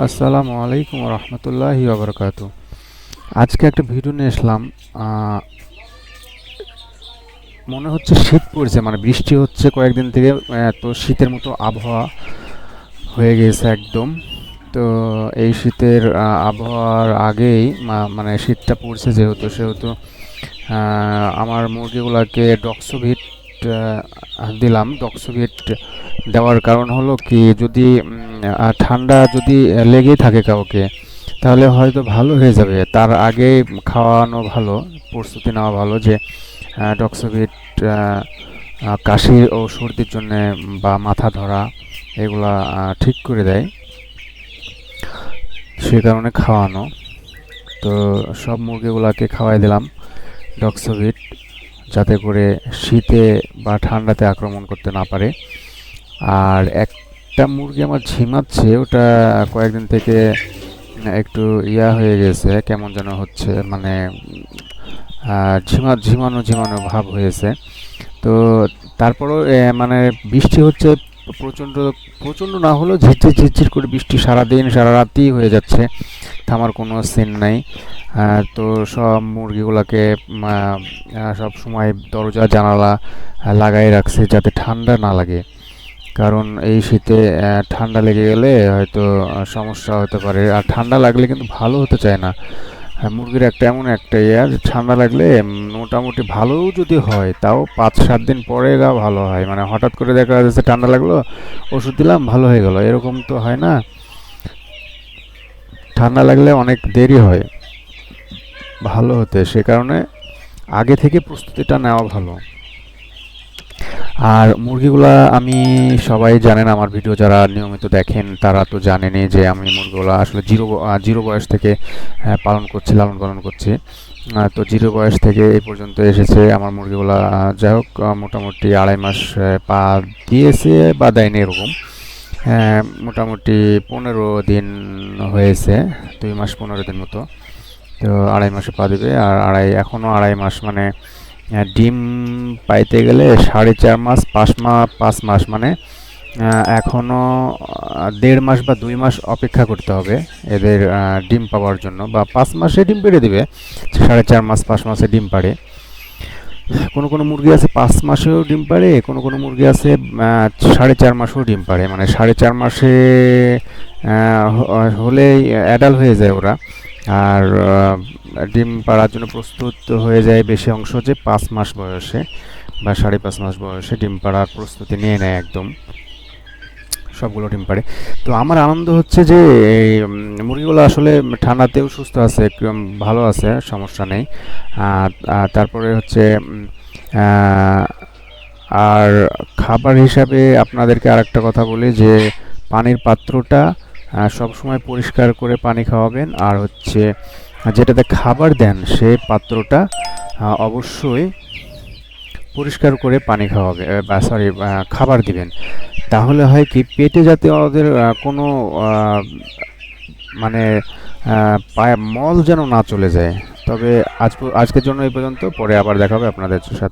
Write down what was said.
আসসালামু আলাইকুম রহমতুল্লাহি আবরকাত আজকে একটা ভিডিও নিয়ে আসলাম আহ, মনে হচ্ছে শীত পড়ছে মানে বৃষ্টি হচ্ছে কয়েকদিন থেকে তো শীতের মতো আবহাওয়া হয়ে গেছে একদম। তো এই শীতের আবহাওয়ার আগেই মানে শীতটা পড়ছে যেহেতু সেহেতু আমার মুরগিগুলোকে ডক্সোভিট দিলাম। ডক্সোভিট দেওয়ার কারণ হলো কি, যদি ঠান্ডা যদি লেগেই থাকে কাউকে, তাহলে হয়তো ভালো হয়ে যাবে। তার আগে খাওয়ানো ভালো, প্রস্তুতি নেওয়া ভালো যে ডক্সোভিট কাশি ও সর্দির জন্য বা মাথা ধরা, এগুলা ঠিক করে দেয়। সে কারণে খাওয়ানো। তো সব মুরগিগুলাকে খাওয়াই দিলাম ডক্সোভিট যাতে করে শীতে বা ঠান্ডাতে আক্রমণ করতে না পারে। আর একটা মুরগি আমার ঝিমাচ্ছে, ওটা কয়েকদিন থেকে একটু ইয়া হয়ে গেছে, কেমন যেন হচ্ছে মানে ঝিমা, ঝিমানো ঝিমানো ভাব হয়েছে। তো তারপরও মানে বৃষ্টি হচ্ছে প্রচণ্ড প্রচণ্ড না হলেও ঝিরঝির ঝিরঝির করে বৃষ্টি সারাদিন, সারা রাতই হয়ে যাচ্ছে। থামার কোনো সিন নাই। তো সব মুরগিগুলোকে সব সময় দরজা, জানালা লাগাই রাখছে যাতে ঠান্ডা না লাগে। কারণ এই শীতে ঠান্ডা লেগে গেলে হয়তো সমস্যা হতে পারে। আর ঠান্ডা লাগলে কিন্তু ভালো হতে চায় না। মুরগির একটা এমন একটা ইয়া যে ঠান্ডা লাগলে মোটামুটি ভালোও যদি হয়, তাও পাঁচ সাত দিন পরে গা ভালো হয়। মানে হঠাৎ করে দেখা যাচ্ছে ঠান্ডা লাগল, ওষুধ দিলাম, ভালো হয়ে গেল। এরকম তো হয় না। ঠান্ডা লাগলে অনেক দেরি হয়। ভালো হতে সে কারণে আগে থেকে প্রস্তুতিটা নেওয়া ভালো। আর মুরগিগুলা আমি সবাই জানেন আমার ভিডিও যারা নিয়মিত দেখেন তারা তো জানেনই যে আমি মুরগিগুলা আসলে জিরো জিরো বয়স থেকে আহ, পালন করছি লালন পালন করছি। তো জিরো বয়স থেকে এই পর্যন্ত এসেছে আমার মুরগিগুলা। যাই হোক মোটামুটি আড়াই মাস পা দিয়েছে বা দেয়নি এরকম। মোটামুটি পনেরো দিন হয়েছে, দুই মাস পনেরো দিন মতো। তো আড়াই মাসে পা দিবে, আর আড়াই এখনও আড়াই মাস মানে ডিম পাইতে গেলে সাড়ে চার মাস, পাঁচ মাস পাঁচ মাস মানে এখনও দেড় মাস বা দুই মাস অপেক্ষা করতে হবে এদের ডিম পাওয়ার জন্য, বা পাঁচ মাসে ডিম পেড়ে দিবে, সাড়ে চার মাস, পাঁচ মাসে ডিম পাড়ে। কোনো কোনো মুরগি আছে পাঁচ মাসেও ডিম পাড়ে, কোনো কোনো মুরগি আছে সাড়ে চার মাসেও ডিম পাড়ে। মানে সাড়ে চার মাসে হলে অ্যাডাল হয়ে যায় ওরা। আর ডিম পাড়ার জন্য প্রস্তুত হয়ে যায় বেশি অংশ যে পাঁচ মাস বয়সে বা সাড়ে পাঁচ মাস বয়সে ডিম পাড়ার প্রস্তুতি নিয়ে নেয় একদম। সবগুলো ডিম পারে তো আমার আনন্দ হচ্ছে যে মুরগিগুলো আসলে ঠান্ডাতেও সুস্থ আছে, একদম ভালো আছে, সমস্যা নেই। আর আর তারপরে হচ্ছে আর খাবার হিসাবে আপনাদেরকে আরেকটা কথা বলি যে, পানির পাত্রটা সবসময় পরিষ্কার করে পানি খাওয়াবেন। আর হচ্ছে, যেটাতে খাবার দেন সেই পাত্রটা অবশ্যই পরিষ্কার করে পানি খাওয়াবে বা সরি খাবার দিবেন। তাহলে হয় কি, পেটে যাতে ওদের কোনো মানে পায়ে মল যেন না চলে যায়। তবে আজ আজকের জন্য এই পর্যন্ত, পরে আবার দেখা হবে আপনাদের সাথে।